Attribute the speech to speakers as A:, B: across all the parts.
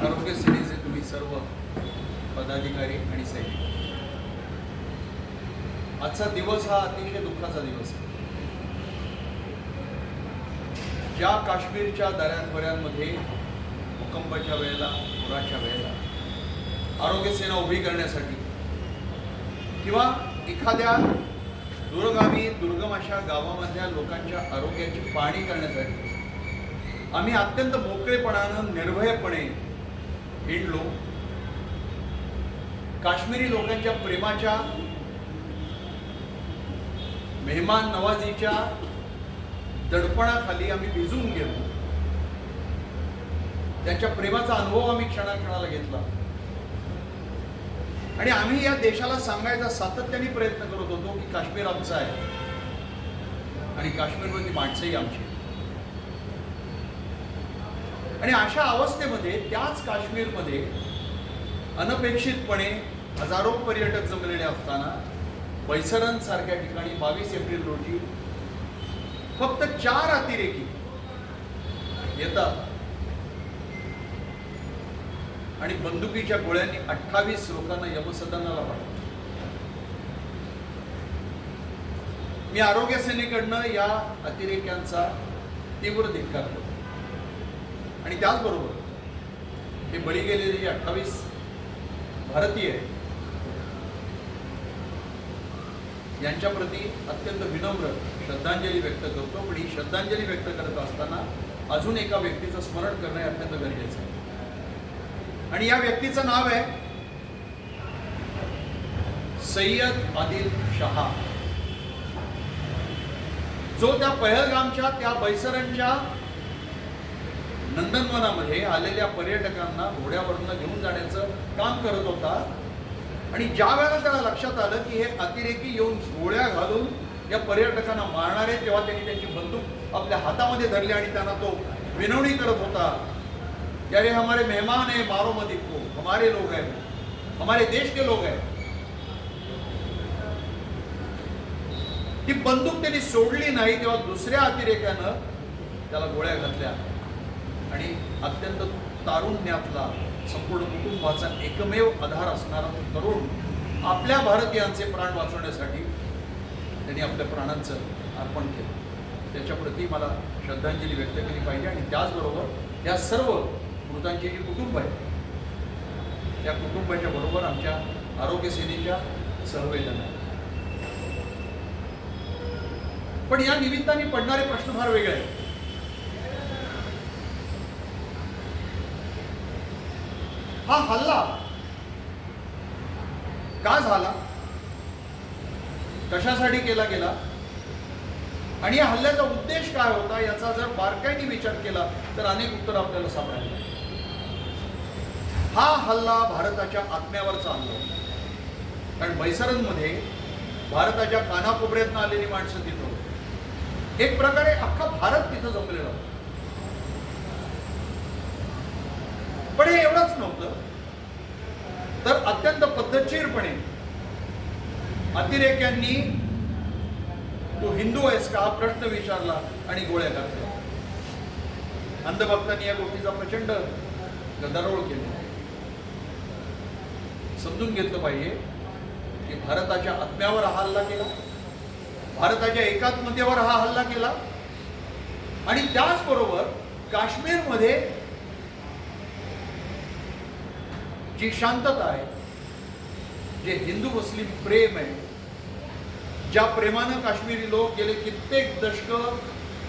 A: आरोग्य सेनेचे तुम्ही सर्व पदाधिकारी आणि सैनिक. आजचा दिवस हा अतिशय दुःखाचा दिवस आहे. ज्या काश्मीरच्या दऱ्यांवऱ्यांमध्ये भूकंपाच्या वेळेला पुराच्या वेळेला आरोग्य सेना उभी करण्यासाठी किंवा एखाद्या दुर्गामी दुर्गम अशा गावामधल्या लोकांच्या आरोग्याची पाहणी करण्यासाठी आम्ही अत्यंत मोकळेपणानं निर्भयपणे हिंडलो काश्मीरी लोकांच्या प्रेमाच्या मेहमान नवाजीच्या दडपणाखाली आम्ही भिजून गेलो. त्यांच्या प्रेमाचा अनुभव आम्ही क्षणाक्षणाला घेतला. आणि आम्ही या देशाला सांगायचा सातत्याने प्रयत्न करत होतो की काश्मीर आमचा आहे. आणि काश्मीरमधली माणसंही आमची. आणि अशा अवस्थेमध्ये त्याच काश्मीरमध्ये अनपेक्षितपणे हजारो पर्यटक जमलेले असताना बैसरन सारख्या ठिकाणी बावीस एप्रिल रोजी फक्त चार अतिरेकी येतात. आणि बंदुकीच्या गोळ्यांनी अठ्ठावीस लोकांना यमसदनाला पाठवतात मी आरोग्य सेनेकडनं या अतिरेक्यांचा तीव्र धिक्कार करतो. आणि त्याचबरोबर हे बळी गेलेले जे अठ्ठावीस भारतीय आहेत यांच्या अत्यंत विनम्र श्रद्धांजली व्यक्त करतो. पण ही श्रद्धांजली व्यक्त करत असताना अजून एका व्यक्तीचं स्मरण करणं हे अत्यंत गरजेचं आहे. आणि या व्यक्तीचं नाव आहे सय्यद आदिल शहा. जो त्या पहलगामच्या त्या बैसरांच्या नंदनवनामध्ये आलेल्या पर्यटकांना घोड्यावरनं घेऊन जाण्याचं काम करत होता. आणि ज्या वेळेला त्याला लक्षात आलं की हे अतिरेकी येऊन गोळ्या घालून या पर्यटकांना मारणार आहे तेव्हा त्यांनी त्यांची बंदूक आपल्या हातामध्ये धरली आणि त्यांना तो विनवणी करत होता. कि अरे हमारे मेहमान है मारो मत इनको. हमारे लोग हैं. हमारे देश के लोग हैं. ती बंदूक त्यांनी सोडली नाही तेव्हा दुसऱ्या अतिरेक्यानं त्याला गोळ्या घातल्या. आणि अत्यंत तारुण्यातला संपूर्ण कुटुंबाचा एकमेव आधार असणारा तो तरुण आपल्या भारतीयांचे प्राण वाचवण्यासाठी त्यांनी आपल्या प्राणांचं अर्पण केलं त्याच्याप्रती मला श्रद्धांजली व्यक्त केली पाहिजे आणि त्याचबरोबर या सर्व मृतांची जी कुटुंब आहे त्या कुटुंबाच्या बरोबर आमच्या आरोग्य सेनेच्या सहवेदना आहेत. पण या निमित्ताने पडणारे प्रश्न फार वेगळे आहेत हा हल्ला. का झाला? कशासाठी केला गेला? आणि या हल्ल्याचा उद्देश काय होता? याचा जर बारकाईने विचार केला तर अनेक उत्तर आपल्याला सापडायला हा हल्ला भारताच्या आत्म्यावरचा हल्ला होता. कारण बैसरनमध्ये भारताच्या कानाकोपऱ्यातनं आलेली माणसं तिथं होती. एक प्रकारे अख्खा भारत तिथं जमलेला होता. पण हे एवढंच नव्हतं. तर अत्यंत पद्धतशीरपणे अतिरेक्यांनी तू हिंदू आहेस का हा प्रश्न विचारला आणि गोळ्या घातल्या. अंधभक्तांनी या गोष्टीचा प्रचंड गदारोळ केला. समजून घेतलं पाहिजे की भारताच्या आत्म्यावर हा हल्ला केला भारताच्या एकात्मतेवर हा हल्ला केला आणि त्याचबरोबर काश्मीरमध्ये जी शांतता आहे जे हिंदू मुस्लिम प्रेम आहे ज्या प्रेमानं काश्मीरी लोक गेले कित्येक दशक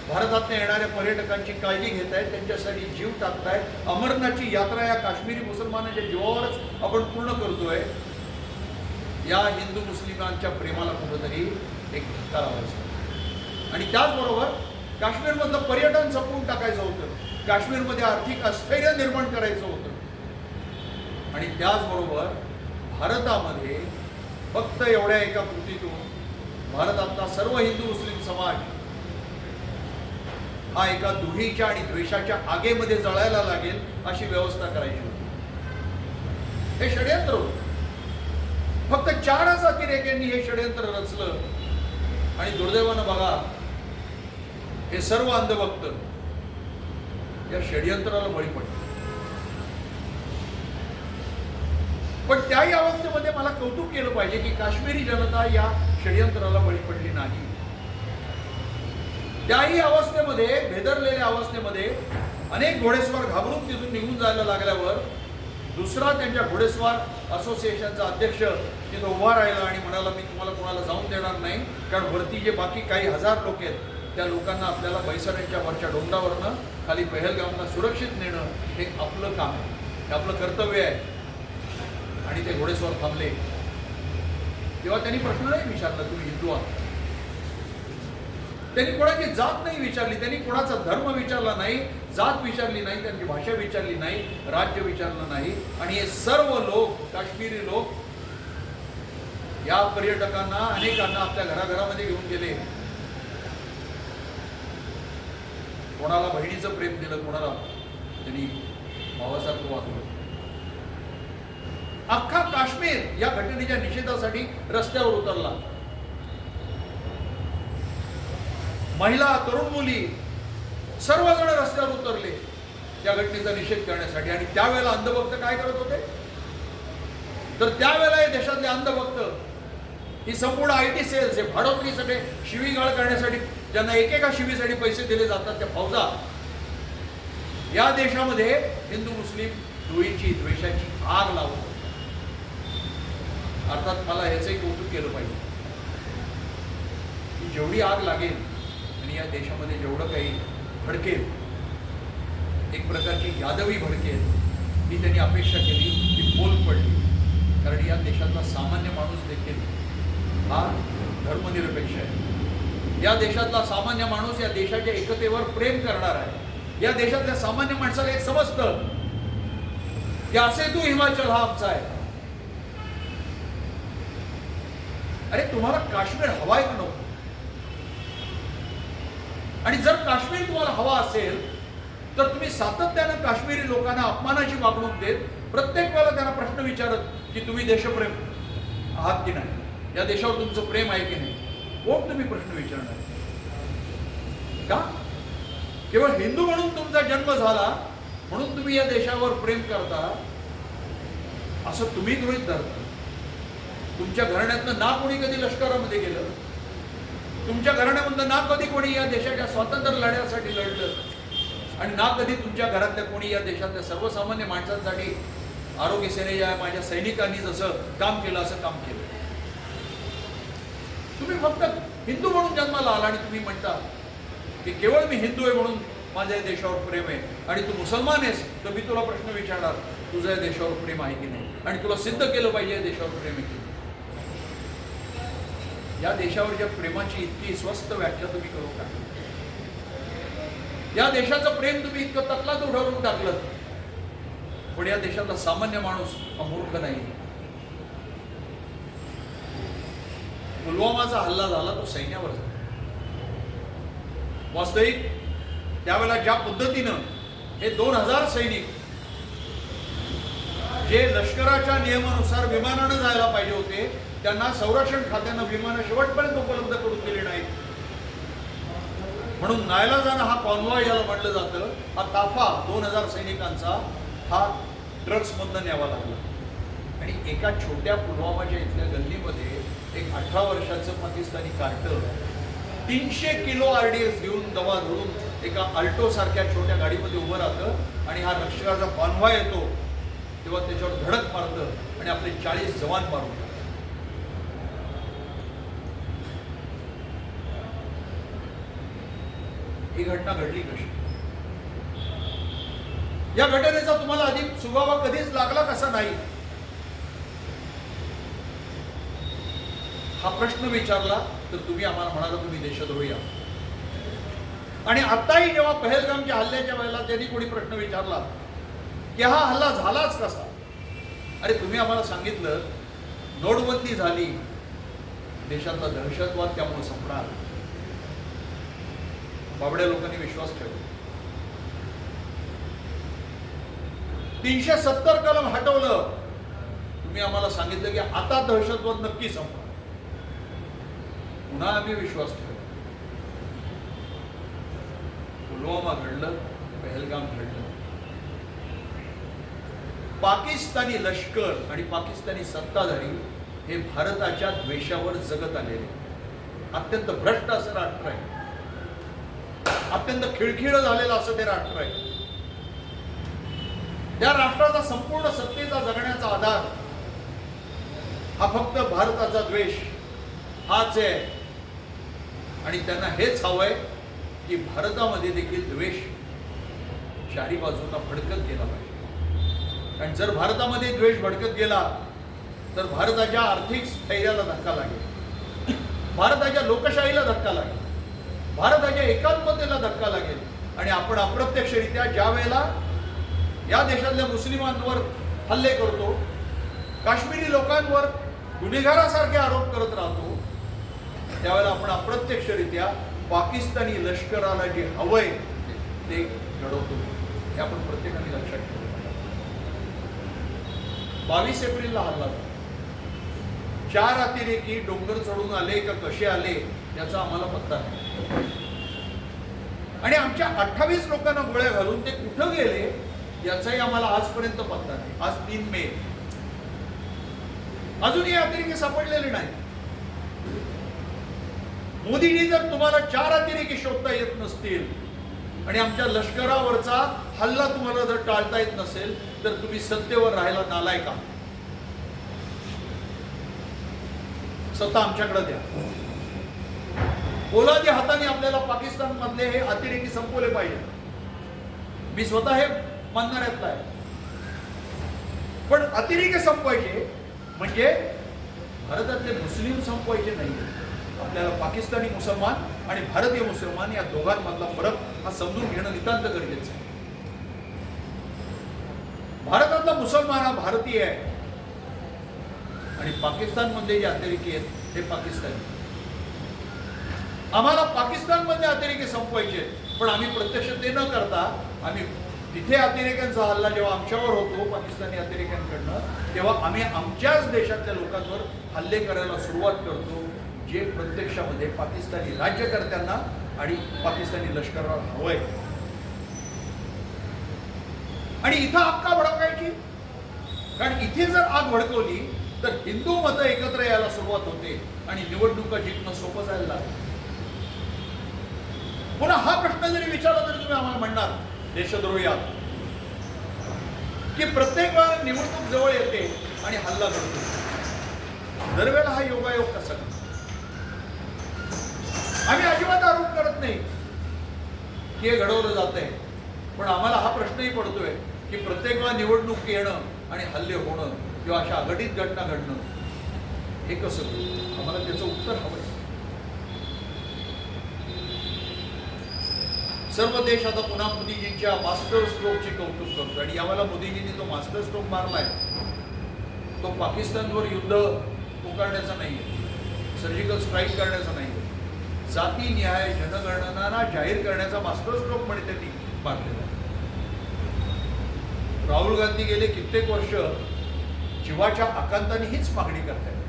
A: भारतात येणाऱ्या पर्यटकांची काळजी घेत आहेत त्यांच्यासाठी जीव टाकतायत अमरनाथची यात्रा या काश्मीरी मुसलमानाच्या जीवावरच आपण पूर्ण करतोय. या हिंदू मुस्लिमांच्या प्रेमाला कुठंतरी एक धक्का लावायचा. आणि त्याचबरोबर काश्मीरमधलं पर्यटन संपवून टाकायचं होतं. काश्मीरमध्ये आर्थिक अस्थैर्य निर्माण करायचं होतं. आणि त्याचबरोबर भारतामध्ये फक्त एवढ्या एका कृतीतून भारतातला सर्व हिंदू मुस्लिम समाज हा एका दुहीच्या आणि द्वेषाच्या आगेमध्ये जळायला लागेल अशी व्यवस्था करायची होती. हे षडयंत्र होतं. फक्त चारच अतिरेक्यांनी हे षडयंत्र रचलं. आणि दुर्दैवानं बघा हे सर्व अंधभक्त या षडयंत्राला बळी पडले. पण त्याही अवस्थेमध्ये मला कौतुक केलं पाहिजे की काश्मीरी जनता या षडयंत्राला बळी पडली नाही. त्याही अवस्थेमध्ये भेदरलेल्या अवस्थेमध्ये अनेक घोडेस्वार घाबरून तिथून निघून जायला लागल्यावर दुसरा त्यांच्या घोडेस्वार असोसिएशनचा अध्यक्ष तिथं उभा राहिला आणि म्हणाला मी तुम्हाला कोणाला जाऊन देणार नाही कारण वरती जे बाकी काही हजार लोक आहेत त्या लोकांना आपल्याला बैसाऱ्यांच्या वरच्या डोंगरावरनं खाली पहलगावना सुरक्षित नेणं हे आपलं काम आहे. हे आपलं कर्तव्य आहे. आणि ते घोडेस्वर थांबले. तेव्हा त्यांनी प्रश्न नाही विचारला तुम्ही हिंदू आहात? त्यांनी कोणाची जात नाही विचारली त्यांनी कोणाचा धर्म विचारला नाही जात विचारली नाही त्यांची भाषा विचारली नाही राज्य विचारलं नाही. आणि हे सर्व लोक काश्मीरी लोक या पर्यटकांना अनेकांना आपल्या घराघरामध्ये घेऊन गेले. कोणाला बहिणीचं प्रेम दिलं कोणाला त्यांनी भावासारखं वागलं अख्खा काश्मीर या घटनेच्या निषेधासाठी रस्त्यावर उतरला. महिला तरुण मुली सर्वजण रस्त्यावर उतरले त्या घटनेचा निषेध करण्यासाठी. आणि त्यावेळेला अंधभक्त काय करत होते? तर त्यावेळेला हे देशातले अंधभक्त ही संपूर्ण आय टी सेल्स हे भाडोत्री सगळे शिवीगाळ करण्यासाठी ज्यांना एकेका शिवीसाठी पैसे दिले जातात त्या फौजा या देशामध्ये हिंदू मुस्लिम धुळीची द्वेषाची आग लावत अर्थात मला ह्याचंही कौतुक केलं पाहिजे. की जेवढी आग लागेल आणि या देशामध्ये जेवढं काही भडकेल एक प्रकारची यादवी भडकेल ही त्यांनी अपेक्षा केली ती पोल पडली. कारण या देशातला सामान्य माणूस देखील हा धर्मनिरपेक्ष आहे. या देशातला सामान्य माणूस या देशाच्या एकतेवर प्रेम करणार आहे. या देशातल्या सामान्य माणसाला एक समजतं की असे तू हिमाचल हा आमचा आहे. अरे तुम्हाला काश्मीर हवाय का नको? आणि जर काश्मीर तुम्हाला हवा असेल तर तुम्ही सातत्यानं काश्मीरी लोकांना अपमानाची वागणूक देत प्रत्येक वेळेला त्यांना प्रश्न विचारत की तुम्ही देशप्रेम आहात की नाही? या देशावर तुमचं प्रेम आहे की नाही? कोण तुम्ही प्रश्न विचारणार? का? केवळ हिंदू म्हणून तुमचा जन्म झाला म्हणून तुम्ही या देशावर प्रेम करता असं तुम्ही गृहित धरता. तुमच्या घराण्यातनं ना कोणी कधी लष्करामध्ये गेलं? तुमच्या घराण्यामधनं ना कधी कोणी या देशाच्या स्वातंत्र्य लढ्यासाठी लढलं? आणि ना कधी तुमच्या घरातल्या कोणी या देशातल्या सर्वसामान्य माणसांसाठी आरोग्य सेनेच्या माझ्या सैनिकांनी जसं काम केलं असं काम केलं? तुम्ही फक्त हिंदू म्हणून जन्माला आला आणि तुम्ही म्हणता की केवळ मी हिंदू आहे म्हणून माझ्या या देशावर प्रेम आहे. आणि तू मुसलमान आहेस तर मी तुला प्रश्न विचारणार तुझ्या देशावर प्रेम आहे की नाही? आणि तुला सिद्ध केलं पाहिजे या देशावर प्रेम आहे की नाही या देशावरच्या प्रेमाची इतकी स्वस्त व्याख्या तुम्ही करू का या देशाचं प्रेम तुम्ही इतकं तकलात उडवून टाकलं. पण या देशाचा सामान्य माणूस अमूर्ख नाही. पुलवामाचा हल्ला झाला तो सैन्यावर झाला. वास्तविक त्यावेळेला ज्या पद्धतीनं हे दोन हजार सैनिक जे लष्कराच्या नियमानुसार विमानानं जायला पाहिजे होते त्यांना संरक्षण खात्यानं विमानं शेवटपर्यंत उपलब्ध करून दिली नाहीत. म्हणून नायलाजानं हा कॉन्वॉय याला म्हटलं जातं हा ताफा दोन हजार सैनिकांचा हा ड्रग्समधनं न्यावा लागला. आणि एका छोट्या पुलवामाच्या इथल्या गल्लीमध्ये एक अठरा वर्षाचं पाकिस्तानी कार्ट तीनशे किलो आर डी एस घेऊन दवा धरून एका अल्टो सारख्या छोट्या गाडीमध्ये उभं राहतं आणि हा लष्कराचा कॉन्व्हॉय येतो तेव्हा त्याच्यावर धडक मारतं आणि आपले चाळीस जवान मारून ही घटना घडली कशी? या घटनेचा तुम्हाला आधी सुगावा कधीच लागला कसा नाही? हा प्रश्न विचारला तर तुम्ही आम्हाला म्हणाला तुम्ही देशद्रोही आहात आणि आताही जेव्हा पहलगामच्या हल्ल्याच्या वेळेला त्यांनी कोणी प्रश्न विचारला की हा हल्ला झालाच कसा? अरे तुम्ही आम्हाला सांगितलं नोटबंदी झाली. देशातला दहशतवाद त्यामुळे संपणार. बाबड्या लोकांनी विश्वास ठेवला. तीनशे सत्तर कलम हटवलं. तुम्ही आम्हाला सांगितलं की आता दहशतवाद नक्की संपणार पुन्हा आम्ही विश्वास ठेवला. पुलवामा घडलं पहलगाम घडलं. पाकिस्तानी लष्कर आणि पाकिस्तानी सत्ताधारी हे भारताच्या द्वेषावर जगत आलेले. अत्यंत भ्रष्ट असं राष्ट्र आहे अत्यंत खिळखिळ झालेलं असं ते राष्ट्र आहे. त्या राष्ट्राचा संपूर्ण सत्तेचा जगण्याचा आधार हा फक्त भारताचा द्वेष हाच आहे. आणि त्यांना हेच हवंय की भारतामध्ये देखील द्वेष चारी बाजूला भडकत गेला पाहिजे. आणि जर भारतामध्ये द्वेष भडकत गेला तर भारताच्या आर्थिक स्थैर्याला धक्का लागेल. भारताच्या लोकशाहीला धक्का लागेल. भारताच्या एकात्मतेला धक्का लागेल. आणि आपण अप्रत्यक्षरित्या ज्या वेळेला या देशातल्या मुस्लिमांवर हल्ले करतो काश्मीरी लोकांवर गुन्हेगारासारखे आरोप करत राहतो त्यावेळेला आपण अप्रत्यक्षरित्या पाकिस्तानी लष्कराला जे हवंय ते घडवतो. हे आपण प्रत्येकाने लक्षात ठेवलं बावीस एप्रिलला हल्ला झाला. चार अतिरेकी डोंगर चढून आले का कसे आले याचा आम्हाला पत्ता नाही. आणि आमच्या अठ्ठावीस लोकांना गोळ्या घालून ते कुठं गेले याचाही आम्हाला आजपर्यंत पत्ता नाही. आज तीन मे. अजूनही अतिरेकी सापडलेले नाही मोदींनी जर तुम्हाला चार अतिरेकी शोधता येत नसतील आणि आमच्या लष्करावरचा हल्ला तुम्हाला जर टाळता येत नसेल तर तुम्ही सत्तेवर राहायला नालाय का सत्ता आमच्याकडे द्या. पोलादी हाताने आपल्याला पाकिस्तान मधले हे अतिरेकी संपवले पाहिजे. मी स्वतः हे मानणाऱ्यातला आहे. पण अतिरेकी संपवायचे म्हणजे भारतातले मुस्लिम संपवायचे नाही आपल्याला पाकिस्तानी मुसलमान आणि भारतीय मुसलमान या दोघांमधला फरक हा समजून घेणं नितांत गरजेचं आहे. भारतातला मुसलमान हा भारतीय आहे. आणि पाकिस्तानमधले जे अतिरेकी आहेत ते पाकिस्तानी आम्हाला पाकिस्तानमध्ये अतिरेकी संपवायचे पण आम्ही प्रत्यक्ष ते न करता आम्ही तिथे अतिरेक्यांचा हल्ला जेव्हा आमच्यावर होतो पाकिस्तानी अतिरेक्यांकडनं तेव्हा आम्ही आमच्याच देशातल्या लोकांवर हल्ले करायला सुरुवात करतो जे प्रत्यक्षामध्ये पाकिस्तानी राज्यकर्त्यांना आणि पाकिस्तानी लष्कराला हवंय. आणि इथं आग का भडकायची. कारण इथे जर आग भडकवली तर हिंदू मतं एकत्र यायला सुरुवात होते आणि निवडणुका जिंकणं सोपं जायला लागतं पुन्हा हा प्रश्न जरी विचारला तरी तुम्ही आम्हाला म्हणणार देशद्रोही आहात की प्रत्येक वेळा निवडणूक जवळ येते आणि हल्ला घडतो दरवेळेला हा योगायोग कसा करतो? आम्ही अजिबात आरोप करत नाही की हे घडवलं जात आहे पण आम्हाला हा प्रश्नही पडतोय की प्रत्येक वेळा निवडणूक येणं आणि हल्ले होणं किंवा अशा अघटित घटना घडणं हे कसं? आम्हाला त्याचं उत्तर हवं सर्व देश आता पुन्हा मोदीजींच्या मास्टर स्ट्रोकचे कौतुक करतो आणि यावेळेला मोदीजींनी जो मास्टर स्ट्रोक मारलाय तो पाकिस्तानवर युद्ध पुकारण्याचा नाही सर्जिकल स्ट्राईक करण्याचा नाही जाती न्याय जनगणना जाहीर करण्याचा मास्टर स्ट्रोक म्हणे त्यांनी मारलेला आहे. राहुल गांधी गेले कित्येक वर्ष जीवाच्या आकांताने हीच मागणी करतायत.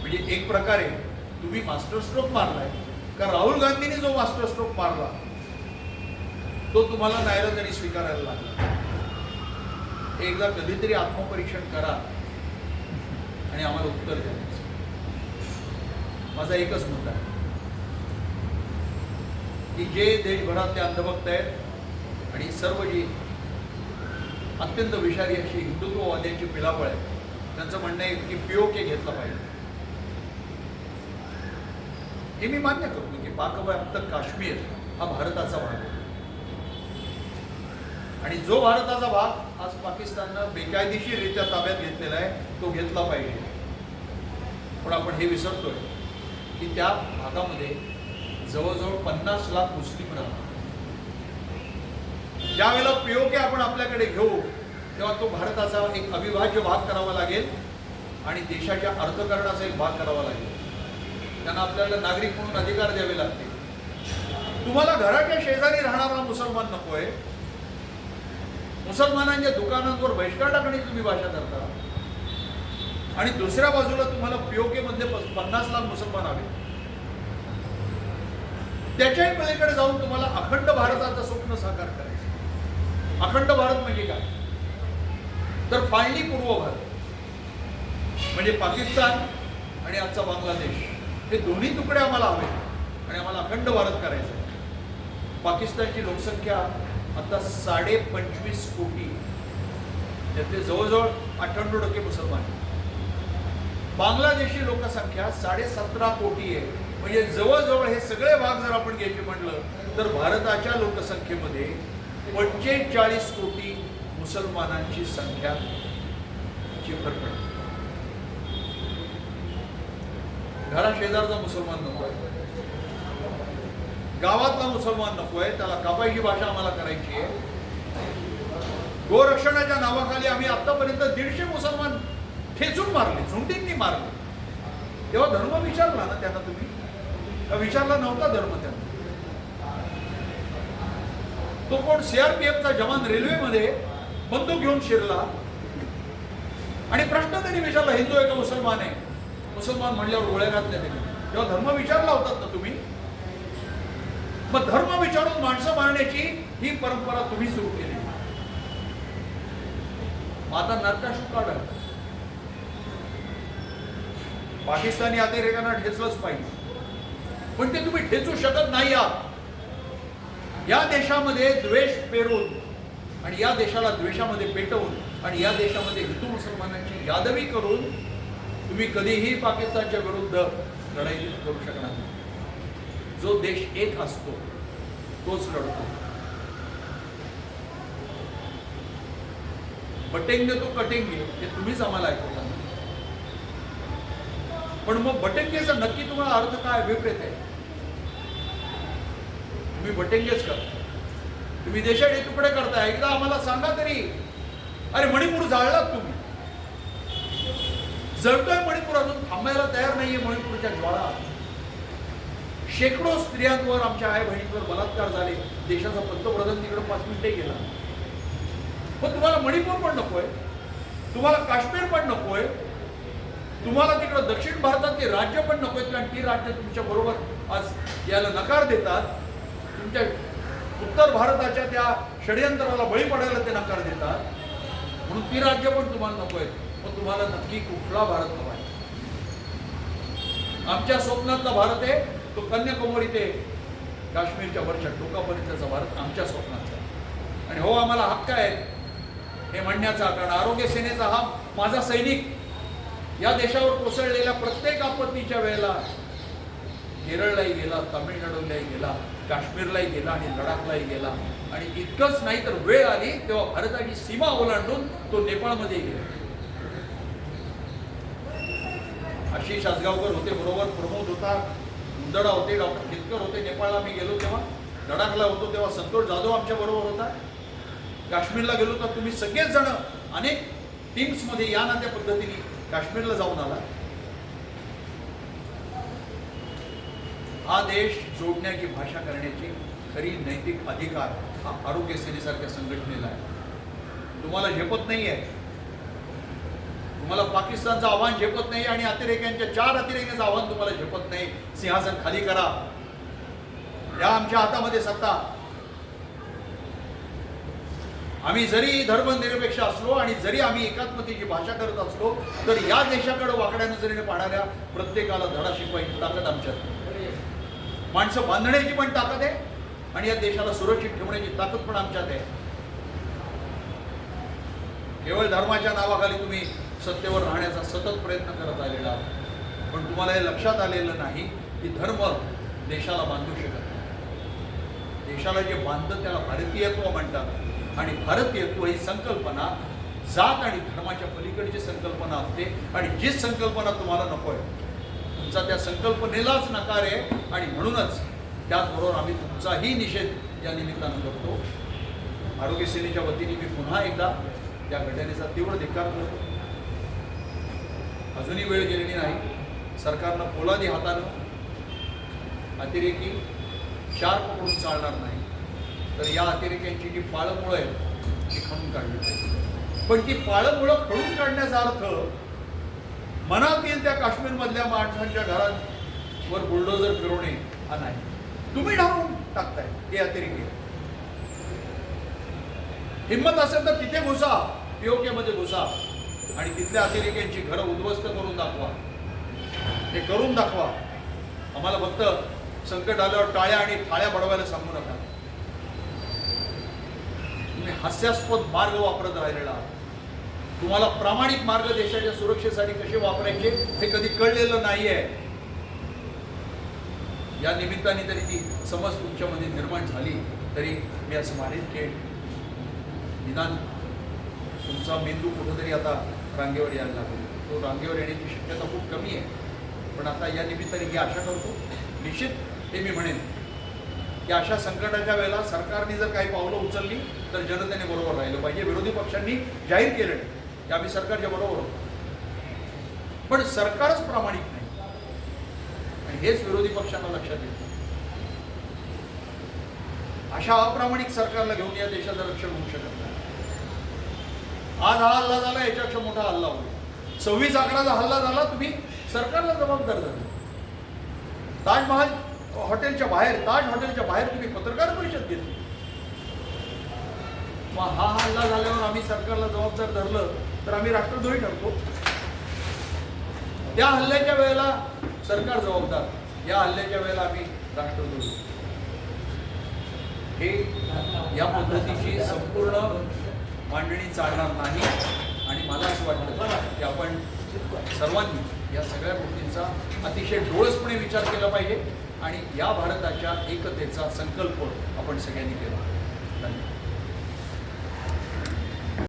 A: म्हणजे एक प्रकारे तुम्ही मास्टर स्ट्रोक मारलाय. कारण राहुल गांधींनी जो मास्टर स्ट्रोक मारला तो तुम्हाला नायराजाने स्वीकारायला लागला. एकदा कधीतरी आत्मपरीक्षण करा आणि आम्हाला उत्तर द्या. माझा एकच मुद्दा आहे. की जे देशभरातले अंधभक्त आहेत आणि सर्व जी अत्यंत विषारी अशी हिंदुत्ववाद्यांची पिलापळ आहे त्यांचं म्हणणं आहे की पीओके घेतला पाहिजे. हे मी मान्य करतो. की पाकव्याप्त काश्मीर हा भारताचा भाग आहे. आणि जो भारताचा भाग आज पाकिस्ताननं बेकायदेशीररित्या ताब्यात घेतलेला आहे तो घेतला पाहिजे. पण आपण हे विसरतोय की त्या भागामध्ये जवळजवळ पन्नास लाख मुस्लिम राहतात. ज्या वेळेला पीओके आपण आपल्याकडे घेऊ तेव्हा तो भारताचा एक अविभाज्य भाग करावा लागेल आणि देशाच्या अर्थकारणाचा एक भाग करावा लागेल. त्यांना आपल्याला नागरिक म्हणून अधिकार द्यावे लागतील. तुम्हाला घराच्या शेजारी राहणारा मुसलमान नकोय मुसलमानांच्या दुकानांवर बहिष्कार टाकण्याची तुम्ही भाषा करता. आणि दुसऱ्या बाजूला तुम्हाला पीओके मध्ये पन्नास लाख मुसलमान हवे. त्याच्याही पलीकडे जाऊन तुम्हाला अखंड भारताचं स्वप्न साकार करायचं. अखंड भारत म्हणजे काय? तर फाळणी पूर्व भारत. म्हणजे पाकिस्तान आणि आजचा बांगलादेश. हे दोन्ही तुकडे आम्हाला हवे आणि आम्हाला अखंड भारत करायचं आहे. पाकिस्तानची लोकसंख्या आता साडे पंचवीस कोटी. त्यातले जवळजवळ अठ्ठ्याण्णव टक्के मुसलमान बांगलादेशी लोकसंख्या साडे सतरा कोटी आहे. म्हणजे जवळजवळ हे सगळे भाग जर आपण घ्यायचे म्हटलं तर भारताच्या लोकसंख्येमध्ये पंचेचाळीस कोटी मुसलमानांची संख्या ची भर घरा शेजारचा मुसलमान नको आहे. गावातला मुसलमान नको आहे. त्याला कापायची भाषा आम्हाला करायची आहे. गोरक्षणाच्या नावाखाली आम्ही आतापर्यंत दीडशे मुसलमान ठेचून मारले झुंडींनी मारले. तेव्हा धर्म विचारला ना त्यांना तुम्ही? विचारला नव्हता धर्म त्यांना? तो कोण सीआरपीएफचा जवान रेल्वेमध्ये बंदूक घेऊन शिरला? आणि प्रश्न त्यांनी विचारला हिंदू आहे का मुसलमान आहे? मुसलमान म्हणल्यावर गोळ्या घातल्या त्यांनी. तेव्हा धर्म विचारला होतात ना तुम्ही? मग धर्म विचारून माणसं मारण्याची ही परंपरा तुम्ही सुरू केली. आता नरकाशू काढा पाकिस्तानी अतिरेकांना ठेचलंच पाहिजे. पण ते तुम्ही ठेचू शकत नाही आहात. या देशामध्ये द्वेष पेरून आणि या देशाला द्वेषामध्ये पेटवून आणि या देशामध्ये हिंदू मुसलमानांची यादवी करून तुम्ही कधीही पाकिस्तानच्या विरुद्ध लढाई करू शकणार नाही. जो देश एक असतो तोच लढतो. बटेंगे तो कटेंगे हे तुम्हीच आम्हाला ऐकवता पण मग बटेंगेचा नक्की तुम्हाला अर्थ काय अभिप्रेत आहे? तुम्ही बटेंगेच करता. तुम्ही देशाचे तुकडे करताय एकदा आम्हाला सांगा तरी. अरे मणिपूर जाळलात तुम्ही. जळतोय मणिपूर अजून थांबायला तयार नाहीये मणिपूरच्या ज्वाळा. शेकडो स्त्रियांवर आमच्या आई बहिणींवर बलात्कार झाले. देशाचा पंतप्रधान तिकडे पाच मिनिटे गेला पण तुम्हाला मणिपूर पण नकोय. तुम्हाला काश्मीर पण नकोय. तुम्हाला तिकडं दक्षिण भारतातली राज्य पण नकोय. कारण ती राज्य तुमच्या बरोबर आज याला नकार देतात. तुमच्या उत्तर भारताच्या त्या षडयंत्राला बळी पडायला ते नकार देतात. म्हणून ती राज्य पण तुम्हाला नकोय. मग तुम्हाला नक्की कुठला भारत हवा आहे आमच्या स्वप्नातला भारत आहे तो कन्याकुमारी ते काश्मीरच्या वरच्या टोकापर्यंतचा भारत आमच्या स्वप्नातला आहे. आणि हो आम्हाला हक्क आहे. हे म्हणण्याचा कारण आरोग्य सेनेचा हा माझा सैनिक. या देशावर कोसळलेल्या प्रत्येक आपत्तीच्या वेळेला केरळलाही गेला तामिळनाडूलाही गेला काश्मीरलाही गेला आणि लडाखलाही गेला. आणि इतकंच नाही तर वेळ आली तेव्हा भारताची सीमा ओलांडून तो नेपाळमध्ये गेला. आशिष आजगावकर होते बरोबर. प्रमोद होता मुंदडा होते डॉक्टर केतकर होते नेपाळला मी गेलो तेव्हा. लडाखला होतो तेव्हा संतोष जाधव आमच्या बरोबर होता. काश्मीरला गेलो तर तुम्ही सगळेच जण अनेक टीम्समध्ये या ना त्या पद्धतीने काश्मीरला जाऊन आला. हा देश जोडण्याची भाषा करण्याची खरी नैतिक अधिकार हा आरोग्य सेनेसारख्या संघटनेला आहे. तुम्हाला झेपत नाही आहे तुम्हाला पाकिस्तानचं आव्हान झेपत नाही आणि अतिरेक्यांच्या चार अतिरेक्यांचं आव्हान तुम्हाला झेपत नाही. सिंहासन खाली करा. या आमच्या हातामध्ये सत्ता. आम्ही जरी धर्मनिरपेक्ष असलो आणि जरी आम्ही एकात्मतेची भाषा करत असलो तर या देशाकडे वाकड्या नजरेने पाहणाऱ्या प्रत्येकाला धडा शिकवायची ताकद आमच्यात. माणसं बांधण्याची पण ताकद आहे आणि या देशाला सुरक्षित ठेवण्याची ताकद पण आमच्यात आहे. केवळ धर्माच्या नावाखाली तुम्ही सत्तेवर राहण्याचा सतत प्रयत्न करत आलेला पण तुम्हाला हे लक्षात आलेलं नाही की धर्म देशाला बांधू शकत नाही. देशाला जे बांधतं त्याला भारतीयत्व म्हणतात. आणि भारतीयत्व ही संकल्पना जात आणि धर्माच्या पलीकडची संकल्पना असते. आणि जी संकल्पना तुम्हाला नको आहे तुमचा त्या संकल्पनेलाच नकार आहे. आणि म्हणूनच त्याचबरोबर आम्ही तुमचाही निषेध या निमित्तानं करतो. आरोग्य सेनेच्या वतीने मी पुन्हा एकदा या घटनेचा तीव्र धिक्कार करतो. अजूनही वेळ गेलेली नाही. सरकारनं पोलादी हातानं अतिरेकी चार पकडून चालणार नाही. तर या अतिरेक्यांची जी पाळंमुळं आहेत ती खणून काढली पाहिजे. पण ती पाळंमुळं खणून काढण्याचा अर्थ मनात येईल त्या काश्मीरमधल्या माणसांच्या घरांवर बुलडोजर फिरवणे हा नाही. तुम्ही ढावून टाकताय हे अतिरेकी. हिंमत असेल तर तिथे घुसा. पीओकेमध्ये घुसा आणि तिथल्या अतिरेक्यांची घरं उद्ध्वस्त करून दाखवा. हे करून दाखवा. आम्हाला फक्त संकट आल्यावर टाळ्या आणि थाळ्या बडवायला सांगू नका. तुम्ही हास्यास्पद मार्ग वापरत राहिलेला आहात. तुम्हाला प्रामाणिक मार्ग देशाच्या सुरक्षेसाठी कसे वापरायचे हे कधी कळलेलं नाही आहे या निमित्ताने तरी ती समज तुमच्यामध्ये निर्माण झाली तरी मी असं मानेन की निदान तुमचा मेंदू कुठंतरी आता रांगेवर यायला लागेल. तो रांगेवर येण्याची शक्यता खूप कमी आहे. पण आता या निमित्ताने ही आशा करतो निश्चित हे मी म्हणेन की अशा संकटाच्या वेळेला सरकारने जर काही पावलं उचलली तर जनतेने बरोबर राहिलं पाहिजे. विरोधी पक्षांनी जाहीर केलं नाही की आम्ही सरकारच्या बरोबर आहोत. पण सरकारच प्रामाणिक नाही. आणि हेच विरोधी पक्षांना लक्षात येतं. अशा अप्रामाणिक सरकारला घेऊन या देशाचं रक्षण होऊ शकत नाही. आज हा हल्ला झाला याच्यापेक्षा मोठा हल्ला होईल. सव्वीस अकराचा हल्ला झाला तुम्ही सरकारला जबाबदार झाले ताजमहाल हॉटेलच्या बाहेर ताज हॉटेलच्या बाहेर तुम्ही पत्रकार परिषद घेतली. मग हा हल्ला झाल्यावर आम्ही सरकारला जबाबदार धरलं तर आम्ही राष्ट्रद्रोही ठरतो. त्या हल्ल्याच्या वेळेला सरकार जबाबदार या हल्ल्याच्या वेळेला आम्ही राष्ट्रद्रोही. हे या पद्धतीची संपूर्ण मांडणी चालणार नाही. आणि मला असं वाटतं की आपण सर्वांनी या सगळ्या गोष्टींचा अतिशय डोळसपणे विचार केला पाहिजे. आणि या भारताच्या एकतेचा संकल्प आपण सगळ्यांनी केला. धन्यवाद.